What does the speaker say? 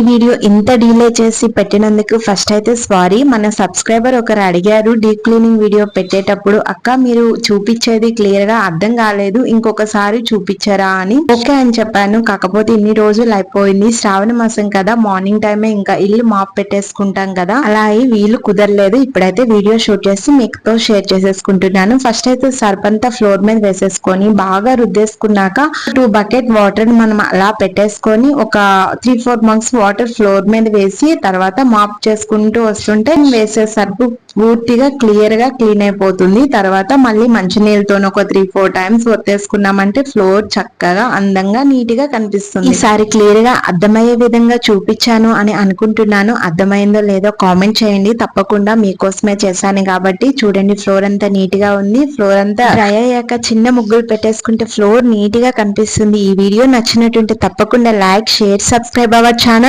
ఈ వీడియో ఇంత డిలే చేసి పెట్టినందుకు ఫస్ట్ అయితే సారీ మన సబ్స్క్రైబర్ ఒకరు అడిగారు డీప్ క్లీనింగ్ వీడియో పెట్టేటప్పుడు అక్క మీరు చూపించేది క్లియర్గా అర్థం కాలేదు ఇంకొకసారి చూపించారా అని. ఓకే అని చెప్పాను. కాకపోతే ఇన్ని రోజులు అయిపోయింది. శ్రావణ మాసం కదా మార్నింగ్ టైమే ఇంకా ఇల్లు మాప్ పెట్టేసుకుంటాం కదా. అలా అయి వీలు కుదరలేదు. ఇప్పుడైతే వీడియో షూట్ చేసి మీతో షేర్ చేసేసుకుంటున్నాను. ఫస్ట్ అయితే సర్పంతా ఫ్లోర్ మీద వేసేసుకొని బాగా రుద్దేసుకున్నాక టూ బకెట్ వాటర్ మనం అలా పెట్టేసుకొని ఒక three four months water water floor మీద వేసి తర్వాత మాప్ చేసుకుంటూ వస్తుంటే వేసే సర్పు పూర్తిగా క్లియర్గా క్లీన్ అయిపోతుంది. తర్వాత మళ్ళీ మంచినీళ్ళతో ఒక త్రీ ఫోర్ టైమ్స్ ఒత్తేసుకున్నామంటే ఫ్లోర్ చక్కగా అందంగా నీట్గా కనిపిస్తుంది. ఈసారి క్లియర్గా అర్థమయ్యే విధంగా చూపించాను అని అనుకుంటున్నాను. అర్థమైందో లేదో కామెంట్ చేయండి. తప్పకుండా మీకోసమే చేశాను కాబట్టి చూడండి ఫ్లోర్ అంతా నీట్గా ఉంది. ఫ్లోర్ అంతా డ్రై అయ్యాక చిన్న ముగ్గులు పెట్టేసుకుంటే ఫ్లోర్ నీట్గా కనిపిస్తుంది. ఈ వీడియో నచ్చినట్టుంటే తప్పకుండా like share subscribe our channel